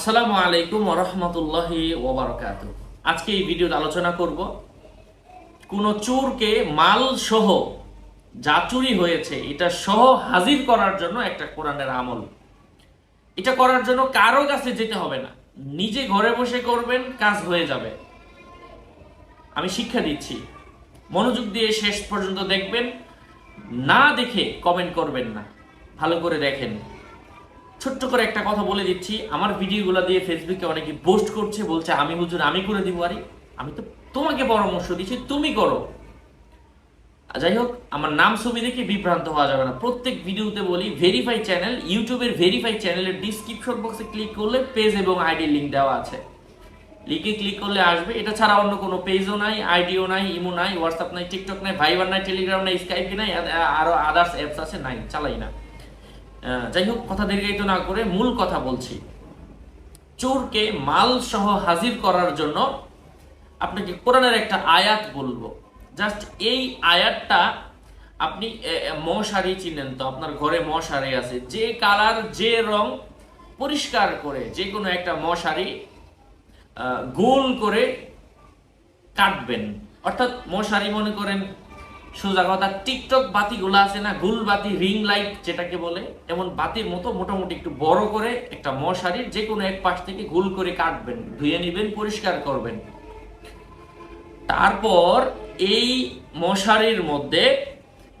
আসসালামু আলাইকুম রহমতুল্লাহি ওবরাকাত আজকে এই ভিডিওতে আলোচনা করব কোন চোরকে মাল সহ যা চুরি হয়েছে, এটা সহ হাজির করার জন্য একটা কোরআনের আমল। এটা করার জন্য কারও কাছে যেতে হবে না। নিজে ঘরে বসে করবেন, কাজ হয়ে যাবে। আমি শিক্ষা দিচ্ছি। মনোযোগ দিয়ে শেষ পর্যন্ত দেখবেন, না দেখে কমেন্ট করবেন না। ভালো করে দেখেন। ছোট্ট করে একটা কথা বলে দিচ্ছি। আমার ভিডিওগুলো দিয়ে ফেসবুকে অনেকে পোস্ট করছে, বলছে, আমি হুজুর, আমি করে দিব। আরে, আমি তো তোমাকে পরামর্শ দিচ্ছি তুমি করো। যাই হোক, আমার নাম ছবি দেখে বিভ্রান্ত হওয়া যাবে না। প্রত্যেক ভিডিওতে বলি ভেরিফাই চ্যানেল ইউটিউবের ভেরিফাই চ্যানেলের ডিসক্রিপশন বক্সে ক্লিক করলে পেজ এবং আইডি লিংক দেওয়া আছে। লিঙ্কে ক্লিক করলে আসবে। এটা ছাড়া অন্য কোনো পেজও নাই আইডিও নাই ইমো নাই হোয়াটসঅ্যাপ নাই টিকটক নাই ভাইবার নাই টেলিগ্রাম নাই স্কাইপ নাই, আ- আরও আদার্স অ্যাপস আছে, নাই, চালাই না। যাই হোক, কথা দীর্ঘায়িত না করে মূল কথা বলছি। চোরকে মাল সহ হাজির করার জন্য আপনাকে কোরআনের একটা আয়াত বলব। জাস্ট এই আয়াতটা আপনি মশারি চিনেন তো, আপনার ঘরে মশারি আছে। যে কালার, যে রং পরিষ্কার করে, যে কোনো একটা মশারি গোল করে কাটবেন। অর্থাৎ মশারি মনে করেন সোজা কথা টিকটক বাতিগুলো আছে না, গুল বাতি রিং লাইট যেটাকে বলে, এমন বাতির মতো মোটামুটি একটু বড় করে একটা মশারির যে কোনো এক পাশ থেকে গুল করে কাটবেন, ধুয়ে নেবেন, পরিষ্কার করবেন। তারপর এই মশারির মধ্যে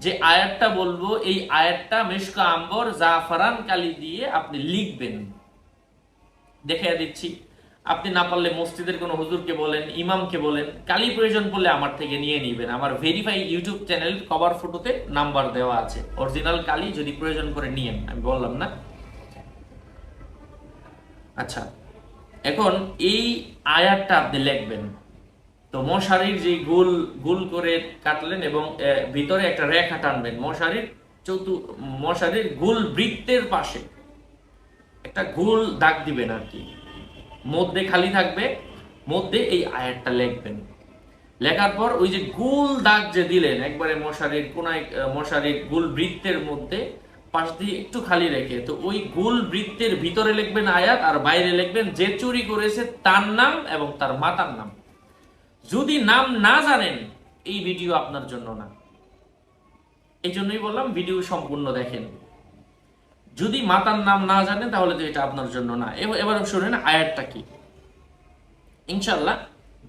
যে আয়াতটা বলব, এই আয়াতটা মেশকা আম্বর জাফরান কালি দিয়ে আপনি লিখবেন। দেখে দিচ্ছি। আপনি না পারলে মসজিদের কোনো হুজুরকে বলেন, ইমামকে বলেন, কালি প্রয়োজন পড়লে আমার থেকে নিয়ে নিবেন। আমার ভেরিফাই ইউটিউব চ্যানেল কভার ফটোতে নাম্বার দেওয়া আছে। অরিজিনাল কালি যদি প্রয়োজন করে নিয়েন। আমি বললাম না? আচ্ছা এখন এই আয়াতটা আপনি লিখবেন। তো মশারির যে গোল গোল করে কাটলেন এবং ভিতরে একটা রেখা টানবেন। মশারির চতু মশারির গোল বৃত্তের পাশে। একটা গোল দাগ দিবেন আর কি। মধ্যে খালি থাকবে, মধ্যে এই আয়াতটা লিখবেন। লেখার পর ওই যে গোল দাগ যে দিলেন, একবারে মশারির কোনায় মশারির গোল বৃত্তের মধ্যে, পাশ দিয়ে একটু খালি রেখে, তো ওই গোল বৃত্তের ভিতরে লিখবেন আয়াত আর বাইরে লিখবেন, যে চুরি করেছে তার নাম এবং তার মাতার নাম। যদি নাম না জানেন, এই ভিডিও আপনার জন্য না। এই জন্যই বললাম, ভিডিও সম্পূর্ণ দেখেন। যদি মাতার নাম না জানেন, তাহলে তো এটা আপনার জন্য না। এবার শুনেন, আয়াতটা কি? ইনশাল্লাহ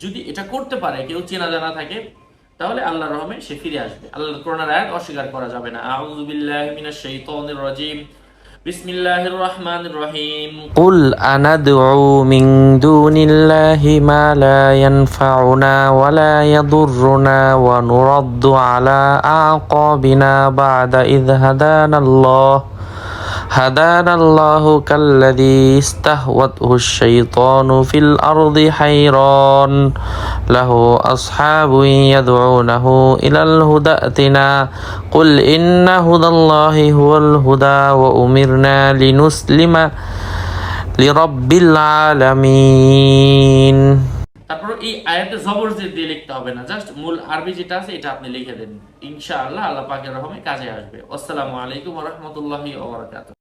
যদি এটা করতে পারে, কেউ চেনা জানা থাকে, তাহলে আল্লাহর রহমে সে ফিরে আসবে। আল্লাহ করোনার আয়াত অস্বীকার করা যাবে না। আউযু বিল্লাহি মিনাশ শাইতানির রাজিম। বিসমিল্লাহির রহমানির রহিম। কুল আনাদউ মিন দুনিল্লাহি মা লা ইয়ানফাউনা ওয়া লা ইয়াদুররুনা ওয়া নুরাদ্দু আলা আকাবিনা هدانا الله كالذي استهوته الشيطان في الأرض حيران له أصحاب يدعونه إلى الهدى ائتنا قل إن هدى الله هو الهدى وأمرنا لنسلم لرب العالمين তারপর এই আয়াতে জবর জের দিয়ে লিখতে হবে না জাস্ট মূল আরবি যেটা আছে এটা আপনি লিখে দেন ইনশাআল্লাহ আল্লাহ পাকের রহমে কাজে আসবে আসসালামু আলাইকুম ওয়া রাহমাতুল্লাহি ওয়া বারাকাতুহু